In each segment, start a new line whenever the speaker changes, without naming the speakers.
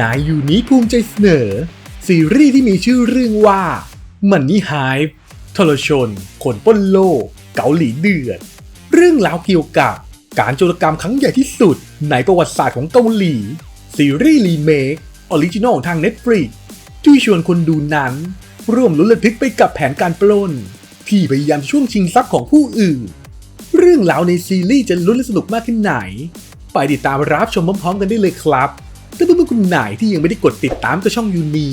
นายอยู่นี้ภูมิใจเสนอ ซีรีส์ที่มีชื่อเรื่องว่ามันนี่ไฮป์ทรชน คนป้นโลก เกาหลีเดือด เรื่องราวเกี่ยวกับการโจรกรรมครั้งใหญ่ที่สุด ในประวัติศาสตร์ของเกาหลี ซีรีส์รีเมคออริจินอลทาง Netflix ที่ชวนคนดูนั้น ร่วมลุ้นระทึกไปกับแผนการปล้น ที่พยายามช่วงชิงทรัพย์ของผู้อื่น เรื่องราวในซีรีส์จะลุ้นและสนุกมากแค่ไหน ไปติดตามรับชมพร้อมๆกันได้เลยครับ ถ้าเพื่อนๆคนไหนที่ยังไม่ได้กดติดตามตัวช่องยูนี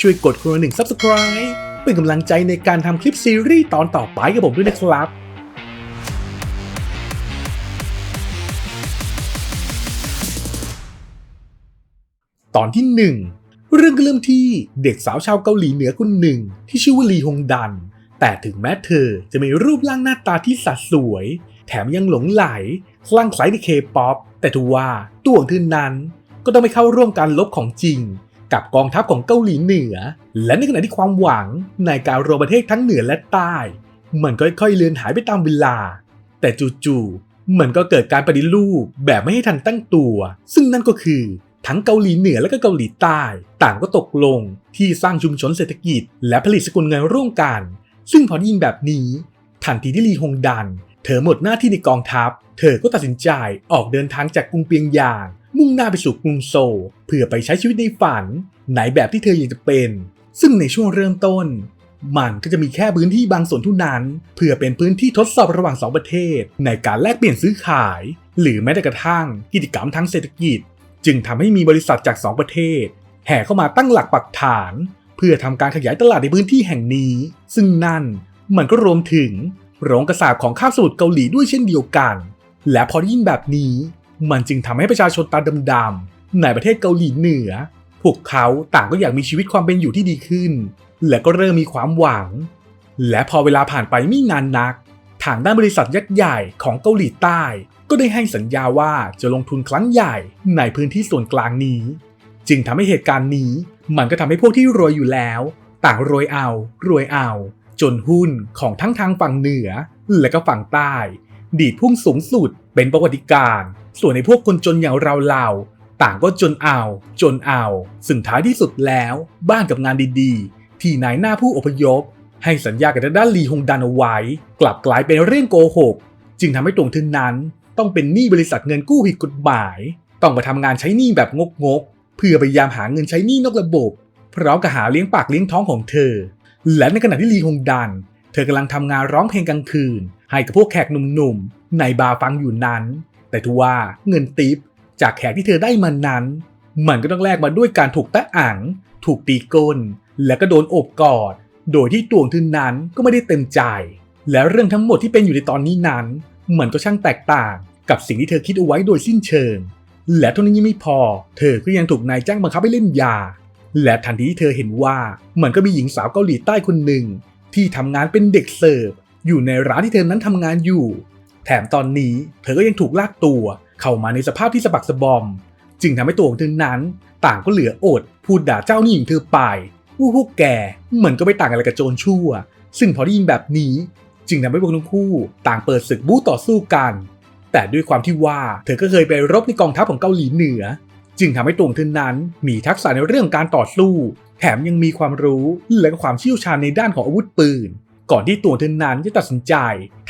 ช่วยกดคนละหนึ่ง Subscribe เป็นกำลังใจในการทำคลิปซีรีส์ตอนต่อไปกับผมด้วยนะครับตอนที่หนึ่งเรื่องก็เริ่มที่เด็กสาวชาวเกาหลีเหนือคนหนึ่ง ที่ชื่อว่าลีฮงดัน แต่ถึงแม้เธอจะมีรูปร่างหน้าตาที่สัดสวย แถมยังหลงไหล คลั่งไคล้ในเคป๊อปแต่ทว่าตัวของเธอนั้น ก็ต้องไปเข้าร่วมการลบของจริง กับกองทัพของเกาหลีเหนือ และในขณะที่ความหวังในการรวมประเทศทั้งเหนือและใต้ มันก็ค่อยๆเลือนหายไปตามเวลา แต่จู่ๆมันก็เกิดการปฏิรูปแบบไม่ให้ทันตั้งตัว ซึ่งนั่นก็คือทั้งเกาหลีเหนือและก็เกาหลีใต้ ต่างก็ตกลงที่สร้างชุมชนเศรษฐกิจ และผลิตสกุลเงินร่วมกัน ซึ่งพอได้ยินแบบนี้ทันทีที่ลีฮงดัน เธอหมดหน้าที่ในกองทัพ เธอก็ตัดสินใจออกเดินทางจากกรุงเปียงยาง มุ่งหน้าไปสู่กรุงโซลเพื่อไปใช้ชีวิตในฝันในแบบที่เธออยากจะเป็น ซึ่งในช่วงเริ่มต้น มันก็จะมีแค่พื้นที่บางส่วนเท่านั้น เพื่อเป็นพื้นที่ทดสอบระหว่างสองประเทศ ในการแลกเปลี่ยนซื้อขาย หรือแม้แต่กระทั่งกิจกรรมทางเศรษฐกิจ จึงทำให้มีบริษัทจาก 2 ประเทศ แห่เข้ามาตั้งหลักปักฐาน เพื่อทำการขยายตลาดในพื้นที่แห่งนี้ ซึ่งนั่นมันก็รวมถึงโรงกระสาบของข้าวสมุทรเกาหลีด้วยเช่นเดียวกัน และพอได้ยินแบบนี้ มันจึงทำให้ประชาชนตาดำๆในประเทศเกาหลีเหนือ พวกเขาต่างก็อยากมีชีวิตความเป็นอยู่ที่ดีขึ้น และก็เริ่มมีความหวัง และพอเวลาผ่านไปไม่นานนัก ทางด้านบริษัทยักษ์ใหญ่ของเกาหลีใต้ ก็ได้ให้สัญญาว่าจะลงทุนครั้งใหญ่ในพื้นที่ส่วนกลางนี้ จึงทำให้เหตุการณ์นี้ มันก็ทำให้พวกที่รวยอยู่แล้ว ต่างรวยเอา รวยเอา จนหุ้นของทั้งทางฝั่งเหนือ และก็ฝั่งใต้ ดีดพุ่งสูงสุดเป็นประวัติการณ์ ส่วนในพวกคนจนอย่างเราเราๆต่างก็จนเอาจนเอาซึ่งท้ายที่สุดแล้ว บ้านกับงานดีๆ ที่นายหน้าผู้อพยพ ให้สัญญากับด้านลีฮงดันเอาไว้ กลับกลายเป็นเรื่องโกหก จึงทำให้ตรงทึนนั้น ต้องเป็นหนี้บริษัทเงินกู้ผิดกฎหมาย ต้องมาทำงานใช้หนี้แบบงกๆเพื่อพยายามหาเงินใช้หนี้นอกระบบ พร้อมกับหาเลี้ยงปากเลี้ยงท้องของเธอ และในขณะที่ลีฮงดัน เธอกำลังทำงานร้องเพลงกลางคืน ให้กับพวกแขกหนุ่มๆในบาร์ฟังอยู่นั้น แต่ทว่าเงินติปจากแขกที่เธอได้มานั้น มันก็ต้องแลกมาด้วยการถูกตะอ่างถูกตีก้น และก็โดนโอบกอด โดยที่ตวงเธอนั้นก็ไม่ได้เต็มใจ และเรื่องทั้งหมดที่เป็นอยู่ในตอนนี้นั้น มันก็ช่างแตกต่างกับสิ่งที่เธอคิดเอาไว้โดยสิ้นเชิง และเท่านี้ยังไม่พอ เธอก็ยังถูกนายจ้างบังคับให้เล่นยา และทันทีที่เธอเห็นว่ามันก็มีหญิงสาวเกาหลีใต้คนหนึ่ง ที่ทำงานเป็นเด็กเสิร์ฟอยู่ในร้านที่เธอนั้นทำงานอยู่ แถมตอนนี้เธอก็ยังถูกลากตัวเข้ามาในสภาพที่สะบักสะบอม จึงทำให้ตัวของเธอนั้น ต่างก็เหลืออด พูดด่าเจ้าหนี้ของเธอไปว่าพวกแกเหมือนก็ไม่ต่างอะไรกับโจรชั่ว ซึ่งพอได้ยินแบบนี้ จึงทำให้พวกทั้งคู่ ต่างเปิดศึกบู๊ต่อสู้กัน แต่ด้วยความที่ว่าเธอก็เคยไปรบในกองทัพของเกาหลีเหนือ จึงทำให้ตัวของเธอนั้นมีทักษะในเรื่องการต่อสู้ แถมยังมีความรู้และก็ความเชี่ยวชาญในด้านของอาวุธปืน ก่อนที่ตัวเธอนั้นจะตัดสินใจ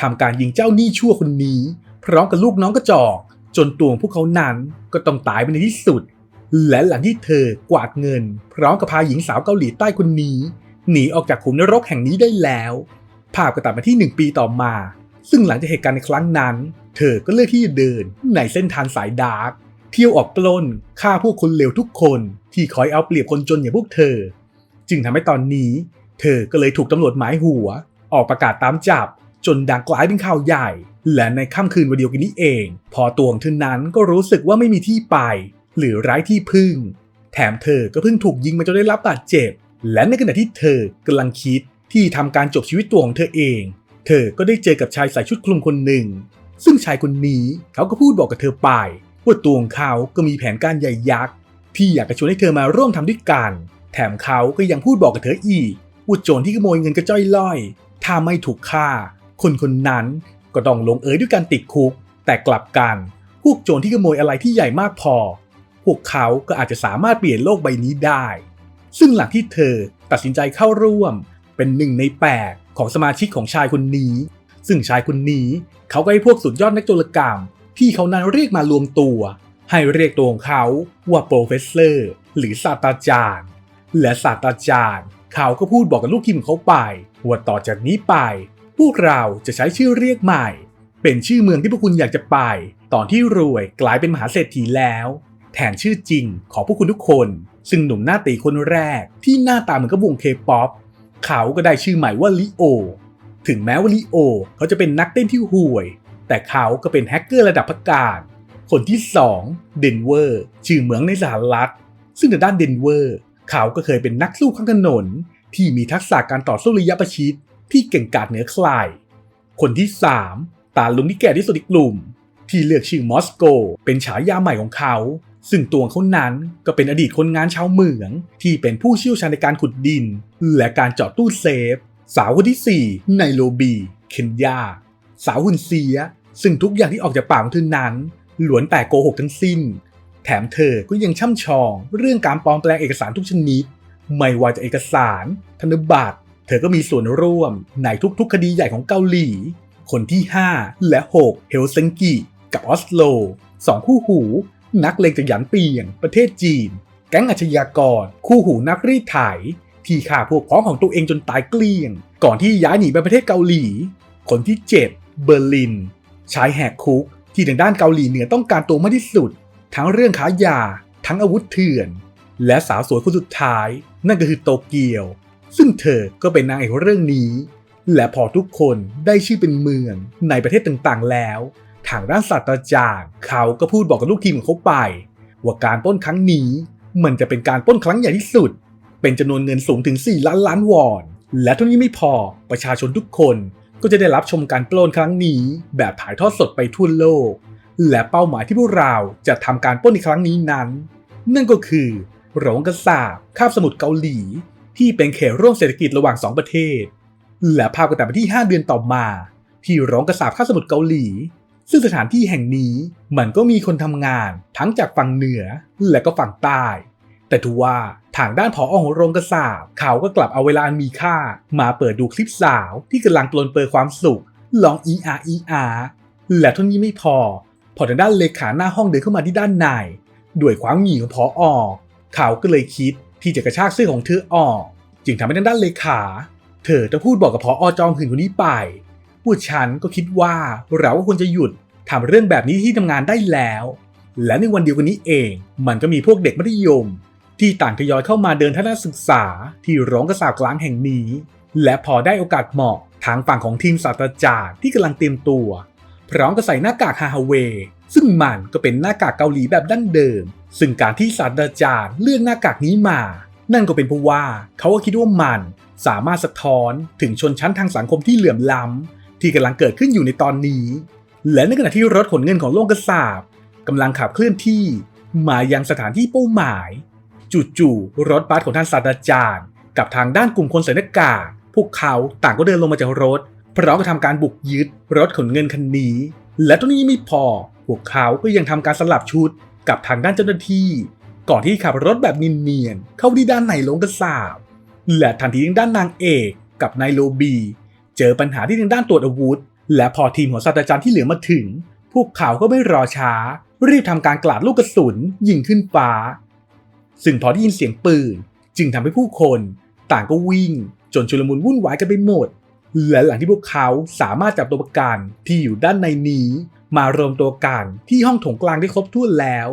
ทำการยิงเจ้าหนี้ชั่วคนนี้ พร้อมกับลูกน้องกระจอกจนตัวของพวกเขานั้นก็ต้องตายไปในที่สุด และหลังที่เธอกวาดเงิน พร้อมกับพาหญิงสาวเกาหลีใต้คนนี้ หนีออกจากขุมนรกแห่งนี้ได้แล้ว ภาพก็ตัดมาที่หนึ่งปีต่อมา ซึ่งหลังจากเหตุการณ์ในครั้งนั้น เธอก็เลือกที่จะเดินในเส้นทางสายดาร์กเที่ยวออกปล้นฆ่าพวกคนเลวทุกคนที่คอยเอาเปรียบคนจนอย่างพวกเธอ จึงทำให้ตอนนี้ เธอก็เลยถูกตำรวจหมายหัว ออกประกาศตามจับ จนดังกลายเป็นข่าวใหญ่ และในค่ำคืนวันเดียวกันนี้เอง พอตัวของเธอนั้นก็รู้สึกว่าไม่มีที่ไป หรือไร้ที่พึ่ง แถมเธอก็เพิ่งถูกยิงมาจนได้รับบาดเจ็บ และในขณะที่เธอกำลังคิดที่ทำการจบชีวิตตัวของเธอเอง เธอก็ได้เจอกับชายใส่ชุดคลุมคนหนึ่ง ซึ่งชายคนนี้เขาก็พูดบอกกับเธอไปว่าตัวของเขาก็มีแผนการใหญ่ยักษ์ที่อยากจะชวนให้เธอมาร่วมทำด้วยกัน แถมเขาก็ยังพูดบอกกับเธออีกว่าโจรที่ขโมยเงินกระจ้อยล่อย ถ้าไม่ถูกฆ่า คนคนนั้นก็ต้องลงเอยด้วยการติดคุก แต่กลับกัน พวกโจรที่ขโมยอะไรที่ใหญ่มากพอ พวกเขาก็อาจจะสามารถเปลี่ยนโลกใบนี้ได้ ซึ่งหลังที่เธอตัดสินใจเข้าร่วม เป็นหนึ่งในแปดของสมาชิกของชายคนนี้ ซึ่งชายคนนี้เขาก็ให้พวกสุดยอดนักโจรกรรม ที่เขานั้นเรียกมารวมตัว ให้เรียกตัวของเขาว่าโปรเฟสเซอร์ หรือศาสตราจารย์ และศาสตราจารย์ เขาก็พูดบอกกับลูกทีมของเขาไป ว่าต่อจากนี้ไป พวกเราจะใช้ชื่อเรียกใหม่ เป็นชื่อเมืองที่พวกคุณอยากจะไป ตอนที่รวยกลายเป็นมหาเศรษฐีแล้ว แทนชื่อจริงของพวกคุณทุกคน ซึ่งหนุ่มหน้าตีคนแรกที่หน้าตาเหมือนกับวงเคป๊อปเขาก็ได้ชื่อใหม่ว่าลิโอ ถึงแม้ว่าลิโอเขาจะเป็นนักเต้นที่ห่วย แต่เขาก็เป็นแฮกเกอร์ระดับพักการคนที่ 2 เดนเวอร์ ชื่อเหมืองในสหรัฐ ซึ่งในด้านเดนเวอร์ เขาก็เคยเป็นนักสู้ข้างถนน ที่มีทักษะการต่อสู้ระยะประชิดที่เก่งกาจเหนือใคร คนที่ 3 ตาลุงที่แก่ที่สุดในกลุ่ม ที่เลือกชื่อมอสโก เป็นฉายาใหม่ของเขา ซึ่งตัวเขานั้นก็เป็นอดีตคนงานชาวเมือง ที่เป็นผู้เชี่ยวชาญในการขุดดิน และการเจาะตู้เซฟ สาวคนที่ 4 ไนโรบี เคนยา สาวหุ่นเสีย ซึ่งทุกอย่างที่ออกจากปากของเธอนั้นล้วนแต่โกหกทั้งสิ้น แถมเธอก็ยังช่ำชอง เรื่องการปลอมแปลงเอกสารทุกชนิด ไม่ว่าจะเอกสาร ธนบัตร เธอก็มีส่วนร่วมในทุกๆ คดีใหญ่ของเกาหลี คนที่ 5 และ 6 เฮลซิงกิ กับออสโลสองคู่หู นักเลงจากหยันเปียง ประเทศจีน แก๊งอาชญากร คู่หูนักรีดไถที่ฆ่าพวกพ้องของตัวเองจนตายเกลี้ยง ก่อนที่ย้ายหนีไปประเทศเกาหลี คนที่ 7 เบอร์ลิน ชายแหกคุกที่ทางด้านเกาหลีเหนือต้องการตัวมากที่สุด ทั้งเรื่องค้ายา ทั้งอาวุธเถื่อน และสาวสวยคนสุดท้าย นั่นก็คือโตเกียว ซึ่งเธอก็เป็นนางเอกเรื่องนี้ และพอทุกคนได้ชื่อเป็นเมืองในประเทศต่างๆแล้ว ทางด้านศาสตราจารย์เขาก็พูดบอกกับลูกทีมของเขาไป ว่าการปล้นครั้งนี้ มันจะเป็นการปล้นครั้งใหญ่ที่สุด เป็นจำนวนเงินสูงถึง 4 ล้านล้านวอน และเท่านี้ไม่พอประชาชนทุกคนก็จะได้รับชมการปล้นครั้งนี้ แบบถ่ายทอดสดไปทั่วโลก และเป้าหมายที่พวกเราจะทำการปล้นในครั้งนี้นั้น นั่นก็คือ โรงกระสาบคาบสมุทรเกาหลี ที่เป็นเขตร่วมเศรษฐกิจระหว่างสองประเทศ และภาพก็แต่ไปที่ 5 เดือนต่อมา ที่โรงกระสาบคาบสมุทรเกาหลี ซึ่งสถานที่แห่งนี้มันก็มีคนทำงานทั้งจากฝั่งเหนือและก็ฝั่งใต้ แต่ทว่าทางด้านผอของโรงกระสาบเขาก็กลับเอาเวลาอันมีค่า มาเปิดดูคลิปสาวที่กำลังปลนเปลือความสุขลองอีอาอีอาและเท่านี้ไม่พอ พอทางด้านเลขาหน้าห้องเดินเข้ามาที่ด้านในด้วยความหงีของพออ เขาก็เลยคิดที่จะกระชากเสื้อของเธอออก จึงทำให้ทางด้านเลขา เธอจะพูดบอกกับพออจอมหื่นคนนี้ไปผู้ฉันก็คิดว่าเราก็ควรจะหยุดทำเรื่องแบบนี้ที่ทำงานได้แล้ว และในวันเดียวกันนี้เอง มันก็มีพวกเด็กมัธยม ที่ต่างทยอยเข้ามาเดินทัศนศึกษาที่โรงกระสาบกลางแห่งนี้ และพอได้โอกาสเหมาะทางฝั่งของทีมศาสตราจารย์ที่กำลังเตรียมตัว พร้อมกับใส่หน้ากากฮาฮาเวย ซึ่งมันก็เป็นหน้ากากเกาหลีแบบดั้งเดิม ซึ่งการที่ศาสตราจารย์เลือกหน้ากากนี้มา นั่นก็เป็นเพราะว่าเขาก็คิดว่ามันสามารถสะท้อนถึงชนชั้นทางสังคมที่เหลื่อมล้ำ ที่กำลังเกิดขึ้นอยู่ในตอนนี้ และในขณะที่รถขนเงินของโลกกระสาบกำลังขับเคลื่อนที่ มายังสถานที่เป้าหมาย จู่ๆรถบัสของท่านศาสตราจารย์ กับทางด้านกลุ่มคนใส่หน้ากากพวกเขาต่างก็เดินลงมาจากรถพร้อมกับทำการบุกยึดรถขนเงินคันนี้ และตรงนี้ไม่พอ พวกเขาก็ยังทำการสลับชุดกับทางด้านเจ้าหน้าที่ ก่อนที่ขับรถแบบนินเนียนเข้าที่ด้านในโรงกระสาบ และทันทีที่ด้านนางเอกกับนายโลบี เจอปัญหาที่ทางด้านตรวจอาวุธ และพอทีมของศาสตราจารย์ที่เหลือมาถึง พวกเขาก็ไม่รอช้า รีบทำการกลาดลูกกระสุนยิงขึ้นฟ้า ซึ่งพอได้ยินเสียงปืน จึงทำให้ผู้คน ต่างก็วิ่ง จนชุลมุนวุ่นวายกันไปหมดและหลังที่พวกเขาสามารถจับตัวประกันที่อยู่ด้านในนี้ มารวมตัวกันที่ห้องโถงกลางได้ครบถ้วนแล้ว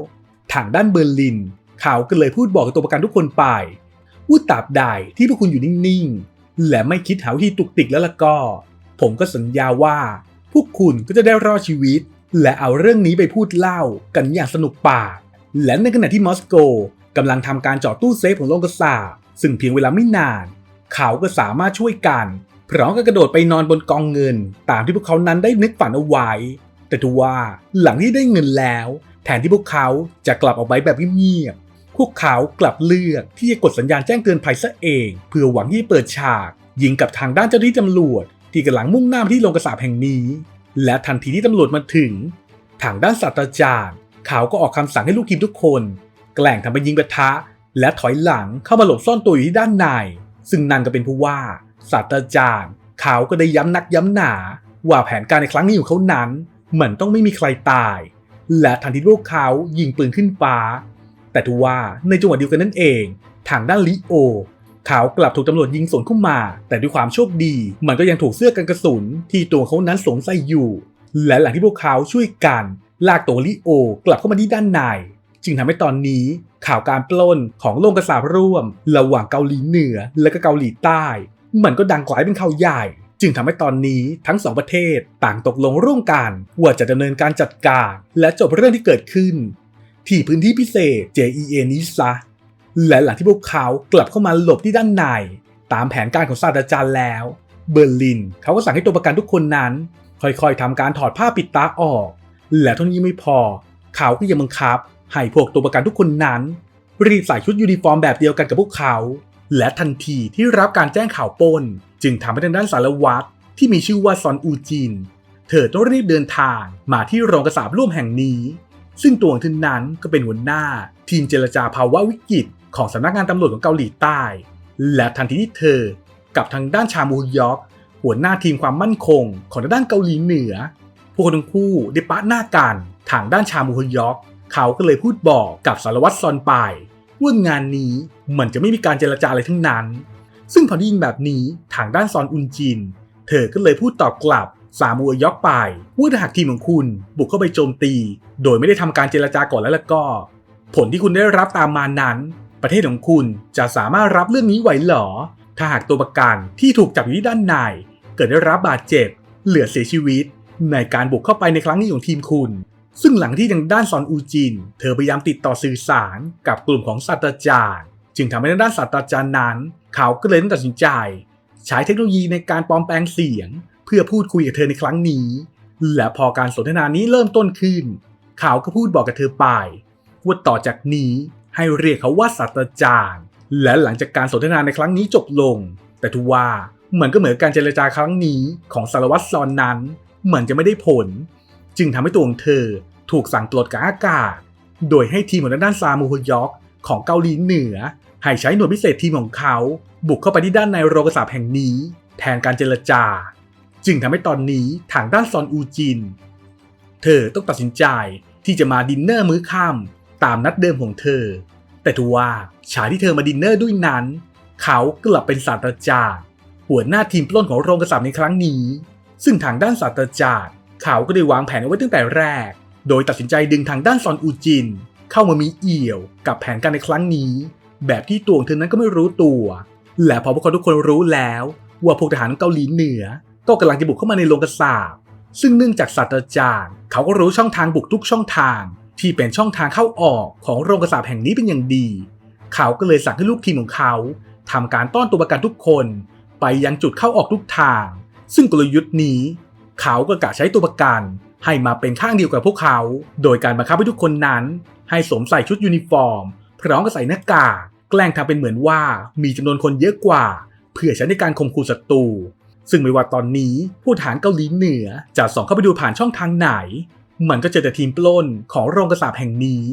ทางด้านเบอร์ลิน เขาก็เลยพูดบอกกับตัวประกันทุกคนไปว่าตราบใดที่พวกคุณอยู่นิ่งๆ และไม่คิดหาวิธีตุกติกแล้วล่ะก็ ผมก็สัญญาว่า พวกคุณก็จะได้รอดชีวิต และเอาเรื่องนี้ไปพูดเล่ากันอย่างสนุกปาก และในขณะที่มอสโกกำลังทำการจาะตู้เซฟของโรงกระสาบซึ่งเพียงเวลาไม่นาน เขาก็สามารถช่วยกันพร้อมกับกระโดดไปนอนบนกองเงิน ตามที่พวกเขานั้นได้นึกฝันเอาไว้ แต่ทว่าหลังที่ได้เงินแล้ว แทนที่พวกเขาจะกลับออกไปแบบเงียบๆพวกเขากลับเลือกที่จะกดสัญญาณแจ้งเตือนภัยซะเองเพื่อหวังที่จะเปิดฉาก ยิงกับทางด้านเจ้าหน้าที่ตำรวจ ที่กำลังมุ่งหน้าไปที่โรงกระสาบแห่งนี้ และทันทีที่ตำรวจมาถึง ทางด้านศาสตราจารย์เขาก็ออกคำสั่งให้ลูกทีมทุกคน แกล้งทำเป็นยิงปะทะ และถอยหลังเข้ามาหลบซ่อนตัวอยู่ที่ด้านใน ซึ่งนั่นก็เป็นผู้ว่าศาสตราจารย์เขาก็ได้ย้ำนักย้ำหนา ว่าแผนการในครั้งนี้ของเขานั้น มือนต้องไม่มีใครตาย และทันทีที่พวกเขายิงปืนขึ้นฟ้า แต่ทว่าในจังหวะเดียวกันนั่นเอง ทางด้านลิโอ เขากลับถูกตำรวจยิงสวนเข้ามา แต่ด้วยความโชคดี มันก็ยังถูกเสื้อกันกระสุนที่ตัวเขานั้นสวมใส่อยู่ และหลังที่พวกเขาช่วยกัน ลากตัวลิโอกลับเข้ามาที่ด้านในจึงทำให้ตอนนี้ข่าวการปล้นของโรงกระสาบร่วม ระหว่างเกาหลีเหนือและก็เกาหลีใต้ มันก็ดังกลายเป็นข่าวใหญ่ จึงทำให้ตอนนี้ทั้งสองประเทศต่างตกลงร่วมกันว่าจะดำเนินการจัดการ และจบเรื่องที่เกิดขึ้น ที่พื้นที่พิเศษ JEA นี้ซะ และหลังที่พวกเขากลับเข้ามาหลบที่ด้านใน ตามแผนการของศาสตราจารย์แล้ว เบอร์ลินเขาก็สั่งให้ตัวประกันทุกคนนั้น ค่อยๆทำการถอดผ้าปิดตาออก และเท่านี้ไม่พอ เขาก็ยังบังคับ ให้พวกตัวประกันทุกคนนั้น รีบใส่ชุดยูนิฟอร์มแบบเดียวกันกับพวกเขา และทันทีที่รับการแจ้งข่าวปน จึงทำให้ทางด้านสารวัตรที่มีชื่อว่าซอนอูจิน เธอต้องรีบเดินทางมาที่โรงกระสาบร่วมแห่งนี้ ซึ่งตัวของเธอนั้นก็เป็นหัวหน้า ทีมเจรจาภาวะวิกฤตของสำนักงานตำรวจของเกาหลีใต้ และทันทีที่เธอกับทางด้านชามูฮยอกหัวหน้าทีมความมั่นคงของทางด้านเกาหลีเหนือ พวกเขาทั้งคู่ได้ปะหน้ากันทางด้านชามูฮยอกเขาก็เลยพูดบอกกับสารวัตรซอนไปว่างานนี้มันจะไม่มีการเจรจาอะไรทั้งนั้น ซึ่งพอได้ยินแบบนี้ทางด้านซอนอุนจิน เธอก็เลยพูดตอบกลับสามูฮยอกไปว่าถ้าหากทีมของคุณบุกเข้าไปโจมตี โดยไม่ได้ทำการเจรจาก่อนแล้วล่ะก็ ผลที่คุณได้รับตามมานั้น ประเทศของคุณจะสามารถรับเรื่องนี้ไหวหรอ ถ้าหากตัวประกันที่ถูกจับอยู่ที่ด้านใน เกิดได้รับบาดเจ็บ เหลือเสียชีวิต ในการบุกเข้าไปในครั้งนี้ของทีมคุณ ซึ่งหลังที่ทางด้านซอนอูจิน เธอพยายามติดต่อสื่อสารกับกลุ่มของศาสตราจารย์ จึงทำให้ทางด้านศาสตราจารย์นั้น เขาก็เลยต้องตัดสินใจใช้เทคโนโลยีในการปลอมแปลงเสียง เพื่อพูดคุยกับเธอในครั้งนี้ และพอการสนทนานี้เริ่มต้นขึ้น เขาก็พูดบอกกับเธอไปว่าต่อจากนี้ให้เรียกเขาว่าศาสตราจารย์ และหลังจากการสนทนาในครั้งนี้จบลง แต่ทว่าเหมือนก็เหมือนการเจรจาครั้งนี้ของสารวัตรซอนนั้นเหมือนจะไม่ได้ผล จึงทำให้ตัวของเธอถูกสั่งปลดกางอากาศ โดยให้ทีมของด้านซามูฮยอกของเกาหลีเหนือ ให้ใช้หน่วยพิเศษทีมของเขา บุกเข้าไปที่ด้านในโรงกระสาบแห่งนี้ แทนการเจรจา จึงทำให้ตอนนี้ทางด้านซอนอูจิน เธอต้องตัดสินใจที่จะมาดินเนอร์มื้อค่ำตามนัดเดิมของเธอ แต่ทว่าชายที่เธอมาดินเนอร์ด้วยนั้น เขากลับเป็นศาสตราจารย์หัวหน้าทีมปล้นของโรงกระสาบในครั้งนี้ ซึ่งทางด้านศาสตราจารย์เขาก็ได้วางแผนเอาไว้ตั้งแต่แรก โดยตัดสินใจดึงทางด้านซอนอูจิน เข้ามามีเอี่ยวกับแผนการในครั้งนี้ แบบที่ตัวของเธอนั้นก็ไม่รู้ตัว และพอพวกเขาทุกคนรู้แล้ว ว่าพวกทหารเกาหลีเหนือ ก็กำลังจะบุกเข้ามาในโรงกระสาบซึ่งเนื่องจากศาสตราจารย์ เขาก็รู้ช่องทางบุกทุกช่องทาง ที่เป็นช่องทางเข้าออกของโรงกระสาบแห่งนี้เป็นอย่างดี เขาก็เลยสั่งให้ลูกทีมของเขาทำการต้อนตัวประกันทุกคน ไปยังจุดเข้าออกทุกทาง ซึ่งกลยุทธ์นี้ เขาก็กะใช้ตัวประกันให้มาเป็นข้างเดียวกับพวกเขา โดยการบังคับให้ทุกคนนั้น ให้สวมใส่ชุดยูนิฟอร์ม พร้อมกับใส่หน้ากากแกล้งทำเป็นเหมือนว่ามีจำนวนคนเยอะกว่า เพื่อใช้ในการข่มขู่ศัตรูซึ่งไม่ว่าตอนนี้ผู้ทหารเกาหลีเหนือจะส่องเข้าไปดูผ่านช่องทางไหน มันก็เจอแต่ทีมปล้นของโรงกระสาบแห่งนี้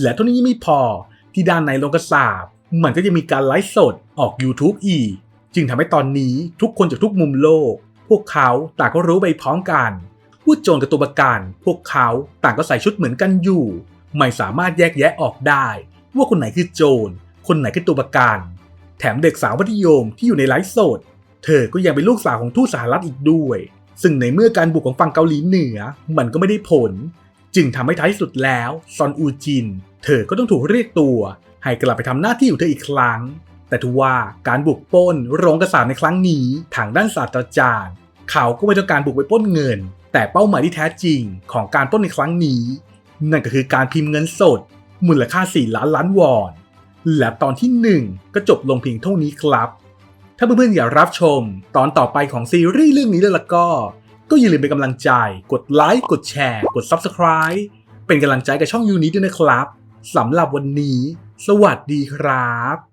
และเท่านี้ยังไม่พอที่ด้านในโรงกระสาบมันก็จะมีการไลฟ์สดออก YouTube อีก จึงทำให้ตอนนี้ทุกคนจากทุกมุมโลก พวกเขาต่างก็รู้ไปพร้อมกันว่าโจรกับตัวประกัน พวกเขาต่างก็ใส่ชุดเหมือนกันอยู่ ไม่สามารถแยกแยะออกได้ ว่าคนไหนคือโจร คนไหนคือตัวประกัน แถมเด็กสาวมัธยมที่อยู่ในไลฟ์สด เธอก็ยังเป็นลูกสาวของทูตสหรัฐอีกด้วย ซึ่งในเมื่อการบุกของฝั่งเกาหลีเหนือมันก็ไม่ได้ผล จึงทำให้ท้ายสุดแล้วซอนอูจิน เธอก็ต้องถูกเรียกตัว ให้กลับไปทำหน้าที่ของเธออีกครั้ง แต่ทว่าการบุกป้นโรงกระสาในครั้งนี้ทางด้านศาสตราจารย์ เขาก็ไม่ต้องการบุกไปป้นเงิน แต่เป้าหมายที่แท้จริงของการป้นในครั้งนี้ นั่นก็คือการพิมพ์เงินสด มูลค่า 4 ล้านล้านวอน และตอนที่ 1 ก็จบลงเพียงเท่านี้ครับ ถ้าเพื่อนๆอยากรับชมตอนต่อไปของซีรีส์เรื่องนี้แล้วล่ะก็ ก็อย่าลืมเป็นกำลังใจ กดไลค์ กดแชร์ กด Subscribe เป็นกำลังใจกับช่องยูนี้ด้วยนะครับสำหรับวันนี้ สวัสดีครับ